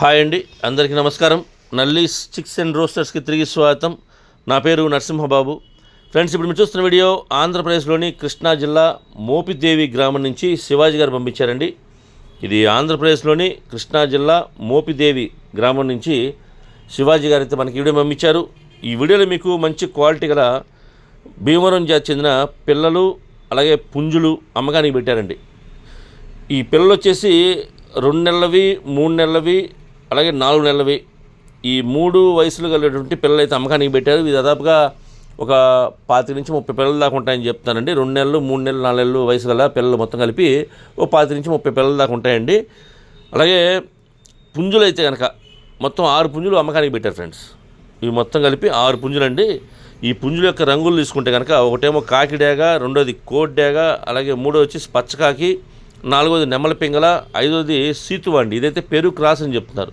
Hi అండి అందరికీ నమస్కారం. నల్లి చిక్స్ అండ్ రోస్టర్స్కి తిరిగి స్వాగతం. నా పేరు నరసింహబాబు. ఫ్రెండ్స్ ఇప్పుడు మీరు చూస్తున్న వీడియో ఆంధ్రప్రదేశ్లోని కృష్ణా జిల్లా మోపిదేవి గ్రామం నుంచి శివాజీ గారు పంపించారండి. ఇది ఆంధ్రప్రదేశ్లోని కృష్ణా జిల్లా మోపిదేవి గ్రామం నుంచి శివాజీ గారు అయితే మనకి వీడియో పంపించారు. ఈ వీడియోలో మీకు మంచి క్వాలిటీ గల భీమవరం జాతి చెందిన పిల్లలు అలాగే పుంజులు అమ్మకానికి పెట్టారండి. ఈ పిల్లలు వచ్చేసి రెండు నెలలవి మూడు నెలలవి అలాగే నాలుగు నెలలవి. ఈ మూడు వయసులు కలిగినటువంటి పిల్లలు అయితే అమ్మకానికి పెట్టారు. ఇది దాదాపుగా ఒక పాతి నుంచి ముప్పై పిల్లల దాకా ఉంటాయని చెప్తానండి రెండు నెలలు మూడు నెలలు నాలుగు నెలలు వయసు గల పిల్లలు మొత్తం కలిపి ఓ పాతి నుంచి ముప్పై పిల్లల దాకా ఉంటాయండి. అలాగే పుంజులు అయితే కనుక మొత్తం ఆరు పుంజులు అమ్మకానికి పెట్టారు ఫ్రెండ్స్. ఇవి మొత్తం కలిపి ఆరు పుంజులండి. ఈ పుంజుల యొక్క రంగులు తీసుకుంటే కనుక ఒకటేమో కాకి డేగ రెండోది కోడ్ డేగా అలాగే మూడో వచ్చి పచ్చకాకి నాలుగోది నెమల పింగళ ఐదోది సీతువ అండి ఇదైతే పెరుగు క్రాస్ అని చెప్తున్నారు.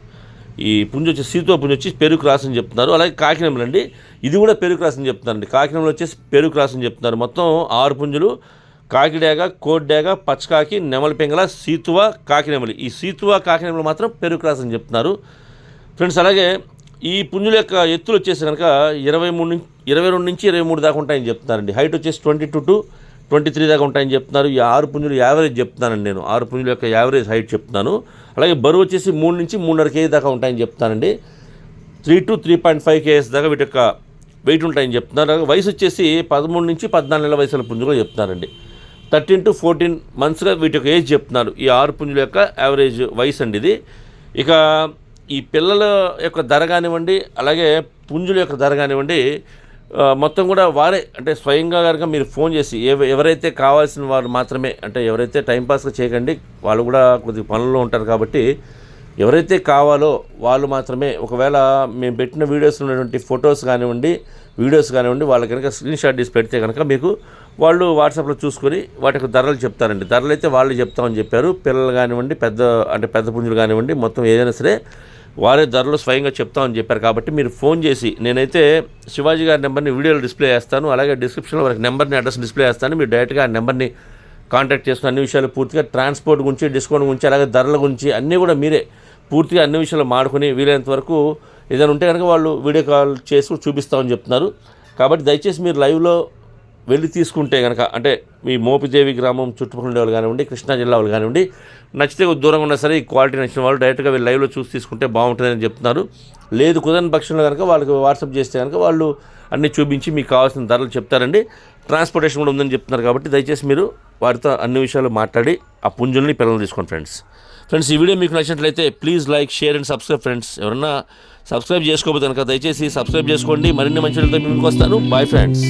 ఈ పుంజు వచ్చి సీతో పుంజు వచ్చి పెరుగు క్రాస్ అని చెప్తున్నారు. అలాగే కాకినెమలు అండి ఇది కూడా పెరుగు క్రాస్ అని చెప్తున్నారండి. కాకినెమలు వచ్చేసి పెరుగు క్రాస్ అని చెప్తున్నారు. మొత్తం ఆరు పుంజులు కాకిడేగ కోడ్డేగ పచ్చకాకి నెమల పింగళ సీతువ కాకినెమలి. ఈ సీతువ కాకినెమలి మాత్రం పెరుగు క్రాస్ అని చెప్తున్నారు. ఫ్రెండ్స్ అలాగే ఈ పుంజుల యొక్క ఎత్తులు వచ్చేసి కనుక ఇరవై మూడు నుంచి ఇరవై రెండు నుంచి ఇరవై మూడు దాకా ఉంటాయని చెప్తున్నారండి. హైట్ వచ్చేసి twenty two to twenty three దాకా ఉంటాయని చెప్తున్నారు. ఈ ఆరు పుంజులు యావరేజ్ చెప్తున్నానండి నేను. ఆరు పుంజుల యొక్క యావరేజ్ హైట్ చెప్తున్నాను. అలాగే బరువు వచ్చేసి మూడు నుంచి మూడున్నర కేజీ దాకా ఉంటాయని చెప్తానండి three to three point five KS దాకా వీటి యొక్క వెయిట్ ఉంటాయని చెప్తున్నారు. వయసు వచ్చేసి పదమూడు నుంచి పద్నాలుగు నెలల వయసుల పుంజులు చెప్తున్నారండి. థర్టీన్ టు ఫోర్టీన్ మంత్స్గా వీటి యొక్క ఏజ్ చెప్తున్నారు. ఈ ఆరు పుంజుల యొక్క యావరేజ్ వయసు అండి ఇది. ఇక ఈ పిల్లల యొక్క ధర కానివ్వండి అలాగే పుంజుల యొక్క ధర కానివ్వండి మొత్తం కూడా వారే అంటే స్వయంగా కనుక మీరు ఫోన్ చేసి ఎవ- ఎవరైతే కావాల్సిన వారు మాత్రమే అంటే ఎవరైతే టైంపాస్గా చేయకండి వాళ్ళు కూడా కొద్దిగా పనుల్లో ఉంటారు కాబట్టి ఎవరైతే కావాలో వాళ్ళు మాత్రమే ఒకవేళ మేము పెట్టిన వీడియోస్ ఉన్నటువంటి ఫొటోస్ కానివ్వండి వీడియోస్ కానివ్వండి వాళ్ళకి కనుక స్క్రీన్ షాట్ తీసి పెడితే కనుక మీకు వాళ్ళు వాట్సాప్లో చూసుకొని వాటికి ధరలు చెప్తారండి. ధరలు అయితే వాళ్ళు చెప్తామని చెప్పారు. పిల్లలు కానివ్వండి పెద్ద అంటే పెద్ద పుంజులు కానివ్వండి మొత్తం ఏదైనా సరే వారే ధరలు స్వయంగా చెప్తామని చెప్పారు కాబట్టి మీరు ఫోన్ చేసి నేనైతే శివాజీ గారి నెంబర్ని వీడియోలో డిస్ప్లే చేస్తాను అలాగే డిస్క్రిప్షన్లో వారికి నెంబర్ని అడ్రస్ డిస్ప్లే చేస్తాను. మీరు డైరెక్ట్గా ఆ నెంబర్ని కాంటాక్ట్ చేస్తున్న అన్ని విషయాలు పూర్తిగా ట్రాన్స్పోర్ట్ గురించి డిస్కౌంట్ గురించి అలాగే ధరల గురించి అన్నీ కూడా మీరే పూర్తిగా అన్ని విషయాలు మాడుకొని వీలైనంత వరకు ఏదైనా ఉంటే కనుక వాళ్ళు వీడియో కాల్ చేసి చూపిస్తామని చెప్తున్నారు. కాబట్టి దయచేసి మీరు లైవ్లో వెళ్ళి తీసుకుంటే కనుక అంటే మీ మోపిదేవి గ్రామం చుట్టుపక్కల ఉండే వాళ్ళు కానివ్వండి కృష్ణా జిల్లా వాళ్ళు కానివ్వండి నచ్చితే దూరంగా ఉన్నా సరే ఈ క్వాలిటీ నచ్చిన వాళ్ళు డైరెక్ట్గా వెళ్ళి లైవ్లో చూసి తీసుకుంటే బాగుంటుందని చెప్తున్నారు. లేదు కుదరని పక్షంలో కనుక వాళ్ళకి వాట్సాప్ చేస్తే కనుక వాళ్ళు అన్నీ చూపించి మీకు కావాల్సిన ధరలు చెప్తారండి. ట్రాన్స్పోర్టేషన్ కూడా ఉందని చెప్తున్నారు కాబట్టి దయచేసి మీరు వారితో అన్ని విషయాలు మాట్లాడి ఆ పుంజుల్ని పిల్లలు తీసుకోండి ఫ్రెండ్స్. ఫ్రెండ్స్ ఈ వీడియో మీకు నచ్చినట్లయితే please like share and subscribe friends. ఎవరన్నా సబ్స్క్రైబ్ చేసుకోకపోతే కనుక దయచేసి సబ్స్క్రైబ్ చేసుకోండి. మరిన్ని మంచి వీడియోలతో మీ వస్తాను. Bye friends